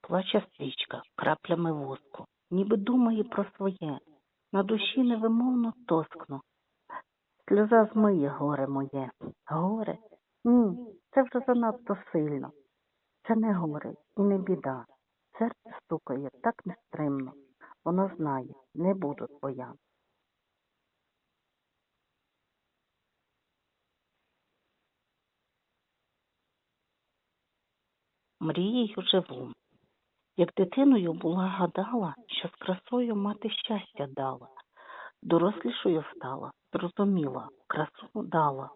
Плаче стрічка краплями воску, ніби думає про своє, на душі невимовно тоскно. Сльоза змиє горе моє. Горе? Ні, це вже занадто сильно. Це не горе і не біда. Серце стукає так нестримно. Воно знає, не буду твоя. Мрією живу. Як дитиною була гадала, що з красою мати щастя дала. Дорослішою стала, зрозуміла, красу дала.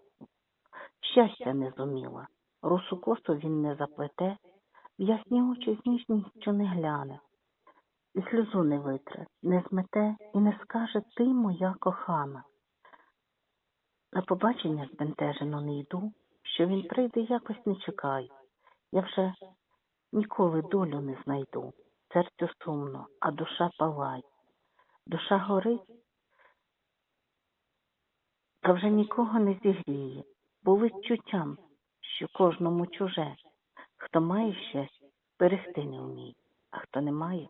Щастя не зуміла, русу косу він не заплете, в ясні очі з ніжністю не гляне, і сльозу не витре, не змете і не скаже ти моя кохана. На побачення збентежено не йду, що він прийде якось не чекаю. Я вже ніколи долю не знайду. Серцю сумно, а душа палає. Душа горить, та вже нікого не зігріє, бо відчуттям, що кожному чуже. Хто має щастя, берегти не вміє, а хто не має,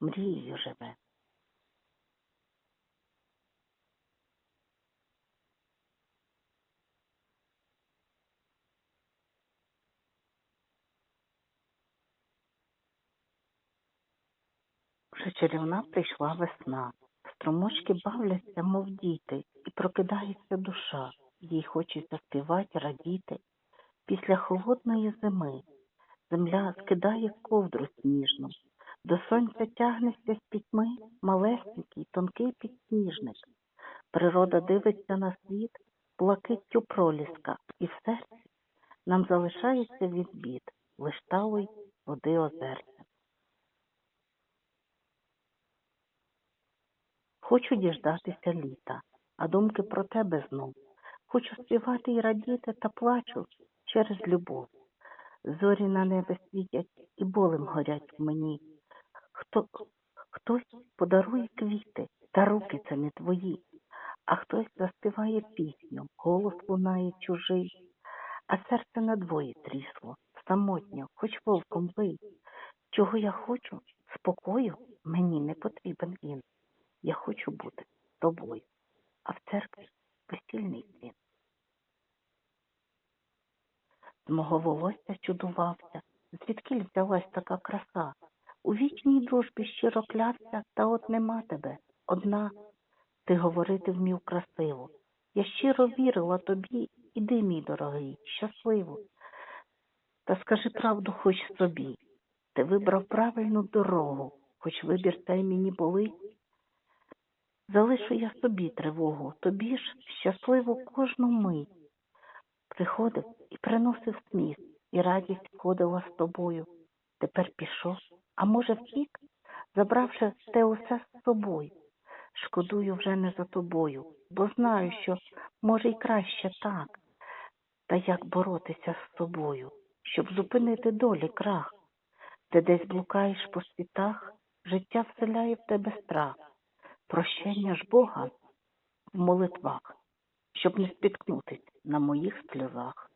мрією живе. Вже чарівна прийшла весна. Струмочки бавляться, мов діти, і прокидається душа. Їй хочеться співати, радіти. Після холодної зими земля скидає ковдру сніжну. До сонця тягнеться з пітьми малесенький, тонкий підсніжник. Природа дивиться на світ блакиттю проліска, і в серці нам залишається від бід лиш талий води озерця. Хочу діждатися літа, а думки про тебе знов. Хочу співати і радіти та плачу через любов. Зорі на небі світять і болем горять в мені. Хто, хтось подарує квіти, та руки це не твої, а хтось заспіває пісню, голос лунає чужий, а серце надвоє трісло, самотньо, хоч вовком бий. Чого я хочу? Спокою мені не потрібен він. Я хочу бути тобою, а в церкві весільний дзвін. З мого волосся чудувався, звідки взялась така краса. У вічній дружбі щиро клявся, та от нема тебе, одна. Ти говорити вмів красиво. Я щиро вірила тобі, іди, мій дорогий, щасливо. Та скажи правду хоч собі. Ти вибрав правильну дорогу, хоч вибір цей мені болить. Залишу я собі тривогу, тобі ж щасливу кожну мить. Приходив і приносив сміх, і радість входила з тобою. Тепер пішов, а може втік, забравши те усе з собою. Шкодую вже не за тобою, бо знаю, що може й краще так. Та як боротися з собою, щоб зупинити долі крах? Ти десь блукаєш по світах, життя вселяє в тебе страх прощення ж Бога в молитвах, щоб не спіткнутись на моїх сльозах.